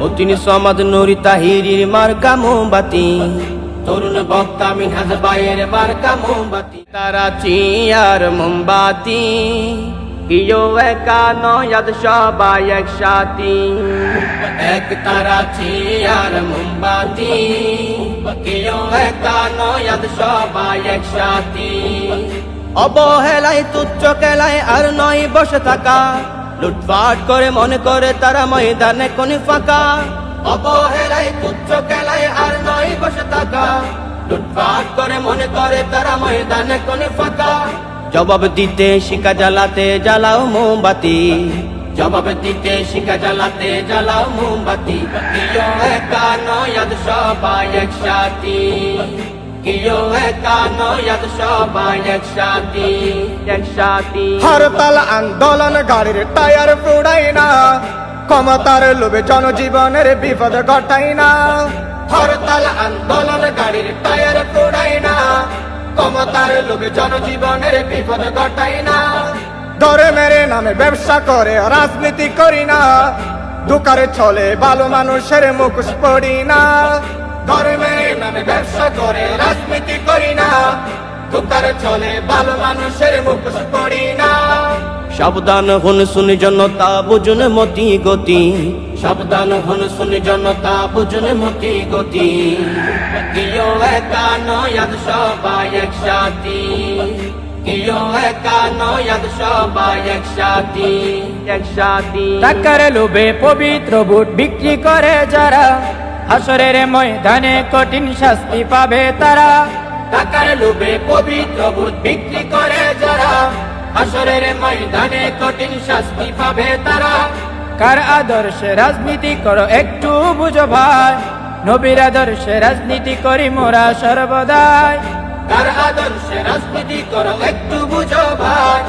মতিন সমাদ নুরি তাহিরির মার্কা মোমবাতি। তরুণ বক্তা মিনহাজ বাইয়ের মার্কা মোমবাতি। তারা চিয়ার মোমবাতি। কিও একা নয়াদ সবাই একসাথে। এক তারা চিয়ার মোমবাতি। কিও একা নয়াদ সবাই একসাথে। অবহেলায় তুচ্ছ খেলায় আর নয় বসে থাকা। লুটপাট করে মনে করে তারা ময়দানে কোন ফাঁকা? অবহেলায় তুচ্ছ খেলায় আর নয় বসে থাকা। লুটপাট করে মনে করে তারা ময়দানে কোন ফাঁকা। জবাব দিতে শিকা জ্বালাতে জ্বালাও মোমবাতি। জবাব দিতে শিকা জ্বালাতে জ্বালাও মোমবাতি। একা নয়াদ সবাই একসাথে। কিও একা নয়াদ সবাই একসাথে। একসাথে। হরতাল আন্দোলন গাড়ির টায়ার ফুড়াই না। ক্ষমতার লোভে জনজীবনের বিপদ ঘটাই না। হরতাল আন্দোলন গাড়ির টায়ার তোড়াই না। ক্ষমতার লোভে জনজীবনের বিপদ ঘটাই না। ধরে মেরে নামে ব্যবসা করে রাজনীতি করি না। দোকারে চলে ভালো মানুষের মুখোশ পড়ি না। ধর্মের নামে ব্যবসা করে রাজনীতি করি না। দোকার চলে ভালো মানুষের মুখোশ পড়ি না। সাবধান হন শুনি জনতা বুঝুন মতি গতি। সাবধান হন শুনি জনতা বুঝুন মতি গতি। কিও একা নয়াদ সবাই একসাথে। টাকার লোভে পবিত্র বুট বিক্রি করে যারা। হাসরের ময়দানে কঠিন শাস্তি পাবে তারা। টাকার লোভে পবিত্র বুধ বিক্রি করে যারা। আসরের ময়দানে কঠিন শাস্তি পাবে তারা। কার আদর্শে রাজনীতি করো একটু বুঝো ভাই। নবীর আদর্শে রাজনীতি করি মোরা সর্বদাই। কার আদর্শে রাজনীতি করো একটু বুঝো ভাই।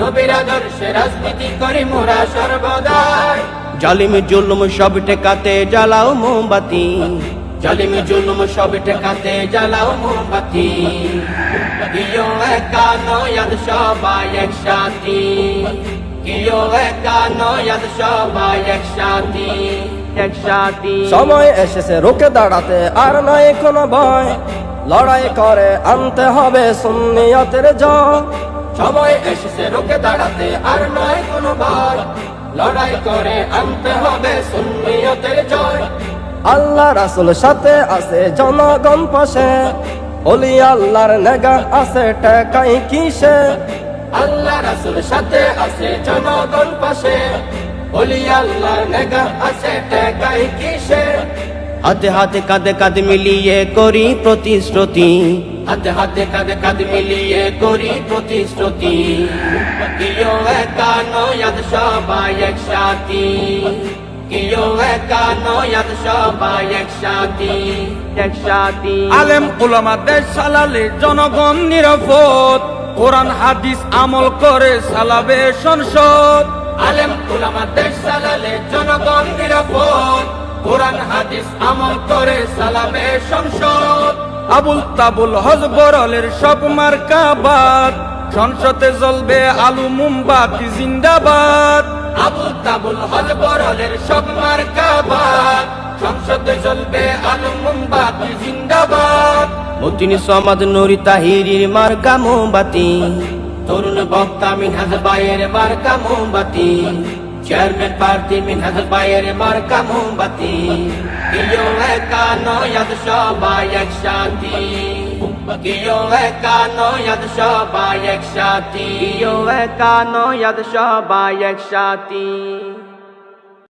নবীর আদর্শে রাজনীতি করি মোরা সর্বদাই। জালিম জুলুম সব টেকাতে জ্বালাও মোমবাতি। জালিম জুলুম সব টেকাতে জ্বালাও মোমবাতি। কিও একা নয়াদ সবাই একসাথে? কিও একা নয়াদ সবাই একসাথে? একসাথে। সময় এসেছে রুখে দাঁড়াতে আর নয় কোনো ভয়। লড়াই করে আনতে হবে সুন্নিয়তের জয়। সময় এসেছে রুখে দাঁড়াতে আর নয় কোনো বার লড়াই করে আনতে হবে সুন্নিয়তের জয়। আল্লাহ রাসুল সাথে আছে জনগণ পাশে। অলি আল্লাহর নেগা আছে টাকাই কিসে? আল্লাহ রাসুল সাথে আছে জনগণ পাশে। অলি আল্লাহর নেগা আছে টাকাই কিসে? হাতে হাতে কাঁধে কাঁধে মিলিয়ে করি প্রতিশ্রুতি। হাতে হাতে কাঁধে কাঁধে মিলিয়ে করি প্রতিশ্রুতি। কিও একা নয়াদ সবাই একসাথে। কিও একা নয়াদ সবাই একসাথে। একসাথে। আলেম ওলামা দেশ সালালে জনগণ নিরাপদ। কোরআন হাদিস আমল করে সালাবে সংসদ। আলেম উলামা দেশ চালালে জনগণ নিরাপদ। কোরআন হাদিস আমল করে সালামে সংসদ। আবুল তাবুল হজবরলের সব মার্কাবাদ সংসদে জ্বলবে আলু মোমবাতি জিন্দাবাদ। আবু তাবুল হজ বরলের সব মার্কাবাদ সংসদে চলবে আলু মোমবাতি জিন্দাবাদ। মতিন সমাদ নুরি তাহিরির মার্কা মোমবাতি। তরুণ বক্তা মিনহাজ বাইয়ের মার্কা মোমবাতি। চেয়ারম্যান প্রার্থী মিনহাজ বাইয়ের মার্কা মোমবাতি কিও একা নয়াদ সবাই একসাথে কিও একা নয়াদ সবাই একসাথে কিও একা নয়াদ সবাই একসাথে